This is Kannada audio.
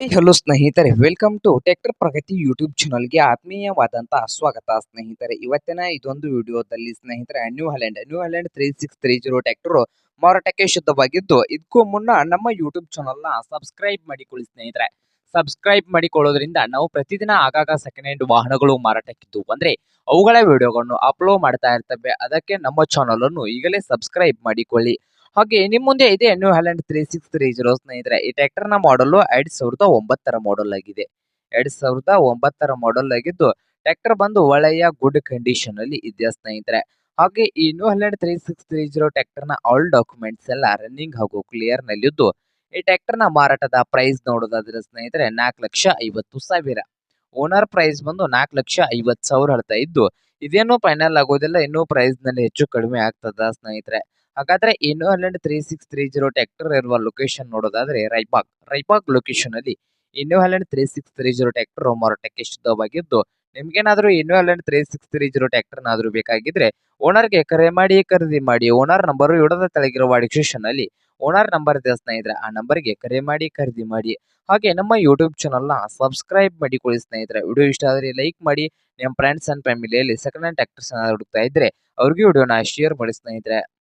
ಹಲೋ ಸ್ನೇಹಿತರೆ welcome to tractor Pragati YouTube ಚಾನಲ್ಗೆ ಆತ್ಮೀಯವಾದಂತಹ ಸ್ವಾಗತ ಸ್ನೇಹಿತರೆ. ಇವತ್ತಿನ ಇದೊಂದು ವಿಡಿಯೋದಲ್ಲಿ ಸ್ನೇಹಿತರೆ New Holland New Holland three six three zero tractor ಮಾರಾಟಕ್ಕೆ ಶುದ್ಧವಾಗಿದ್ದು ಇದಕ್ಕೂ ಮುನ್ನ ನಮ್ಮ ಯೂಟ್ಯೂಬ್ ಚಾನಲ್ನ ಸಬ್ಸ್ಕ್ರೈಬ್ ಮಾಡಿಕೊಳ್ಳಿ ಸ್ನೇಹಿತರೆ. ಸಬ್ಸ್ಕ್ರೈಬ್ ಮಾಡಿಕೊಳ್ಳೋದ್ರಿಂದ ನಾವು ಪ್ರತಿದಿನ ಆಗಾಗ ಸೆಕೆಂಡ್ ಹ್ಯಾಂಡ್ ವಾಹನಗಳು ಮಾರಾಟಕ್ಕಿದ್ದು. ಅಂದ್ರೆ ಅವುಗಳ ವಿಡಿಯೋಗಳನ್ನು ಅಪ್ಲೋಡ್ ಮಾಡ್ತಾ ಇರ್ತವೆ. ಅದಕ್ಕೆ ನಮ್ಮ ಚಾನಲ್ ಅನ್ನು ಈಗಲೇ ಸಬ್ಸ್ಕ್ರೈಬ್ ಮಾಡಿಕೊಳ್ಳಿ. ಹಾಗೆ ನಿಮ್ಮ ಮುಂದೆ ಇದೆ New Holland three six three zero ಸ್ನೇಹಿತರೆ, ಈ ಟ್ರ್ಯಾಕ್ಟರ್ನ ಮಾಡಲು ಎರಡ್ ಸಾವಿರದ ಒಂಬತ್ತರ ಮಾಡಲ್ ಆಗಿದೆ. ಎರಡ್ ಸಾವಿರದ ಒಂಬತ್ತರ ಮಾಡಲ್ ಆಗಿದ್ದು ಟ್ರ್ಯಾಕ್ಟರ್ ಬಂದು ಒಳ್ಳೆಯ ಗುಡ್ ಕಂಡೀಷನ್ ಅಲ್ಲಿ ಇದೆ ಸ್ನೇಹಿತರೆ? ಹಾಗೆ ಈ New Holland three six three zero ಟ್ರ್ಯಾಕ್ಟರ್ನ ಆಲ್ ಡಾಕ್ಯುಮೆಂಟ್ಸ್ ಎಲ್ಲ ರನ್ನಿಂಗ್ ಹಾಗೂ ಕ್ಲಿಯರ್ ನಲ್ಲಿದ್ದು, ಈ ಟ್ರ್ಯಾಕ್ಟರ್ನ ಮಾರಾಟದ ಪ್ರೈಸ್ ನೋಡೋದಾದ್ರೆ ಸ್ನೇಹಿತರೆ, ನಾಲ್ಕು ಲಕ್ಷ ಐವತ್ತು ಸಾವಿರ. ಓನರ್ ಪ್ರೈಸ್ ಬಂದು ನಾಲ್ಕು ಲಕ್ಷ ಐವತ್ತು ಸಾವಿರ ಹೇಳ್ತಾ ಇದ್ದು, ಇದೇನು ಫೈನಲ್ ಆಗೋದಿಲ್ಲ, ಇನ್ನೂ ಪ್ರೈಸ್ನಲ್ಲಿ ಹೆಚ್ಚು ಕಡಿಮೆ ಆಗ್ತದ ಸ್ನೇಹಿತರೆ? ಹಾಗಾದ್ರೆ ಇನ್ನು Holland three six three zero tractor ಇರುವ ಲೊಕೇಶನ್ ನೋಡೋದಾದ್ರೆ ರೈಬಾಗ್ ರೈಬಾಗ್ ಲೊಕೇಶನ್ ಅಲ್ಲಿ ಇನ್ನು Holland three six three zero tractor ಮಾರಾಟಕ್ಕೆ ಶುದ್ಧವಾಗಿದ್ದು ನಿಮ್ಗೇನಾದ್ರೂ New Holland three six three zero ಟ್ರ್ಯಾಕ್ಟರ್ನಾದ್ರೂ ಬೇಕಾಗಿದ್ರೆ ಓನರ್ಗೆ ಕರೆ ಮಾಡಿ, ಖರೀದಿ ಮಾಡಿ, ಓನರ್ ನಂಬರ್ ಇಡದ ತೆಳಗಿರುವ ಡಿಸ್ಕ್ರಿಪ್ಷನ್ ಅಲ್ಲಿ ಓನರ್ ನಂಬರ್ ಸ್ನೇಹಿತರೆ, ಆ ನಂಬರ್ಗೆ ಕರೆ ಮಾಡಿ, ಖರೀದಿ ಮಾಡಿ. ಹಾಗೆ ನಮ್ಮ ಯೂಟ್ಯೂಬ್ ಚಾನಲ್ನ ಸಬ್ಸ್ಕ್ರೈಬ್ ಮಾಡಿ ಮಾಡಿಕೊಳ್ಳಿ ಸ್ನೇಹಿತರೆ. ವಿಡಿಯೋ ಇಷ್ಟ ಆದರೆ ಲೈಕ್ ಮಾಡಿ. ನಿಮ್ಮ ಫ್ರೆಂಡ್ಸ್ ಅಂಡ್ ಫ್ಯಾಮಿಲಿಯಲ್ಲಿ ಸೆಕೆಂಡ್ ಹ್ಯಾಂಡ್ ಟ್ಯಾಕ್ಟರ್ಸ್ ಹುಡುಕ್ತಾ ಇದ್ರೆ ಅವ್ರಿಗೆ ವಿಡಿಯೋನ ಶೇರ್ ಮಾಡಿ ಸ್ನೇಹಿತರೆ.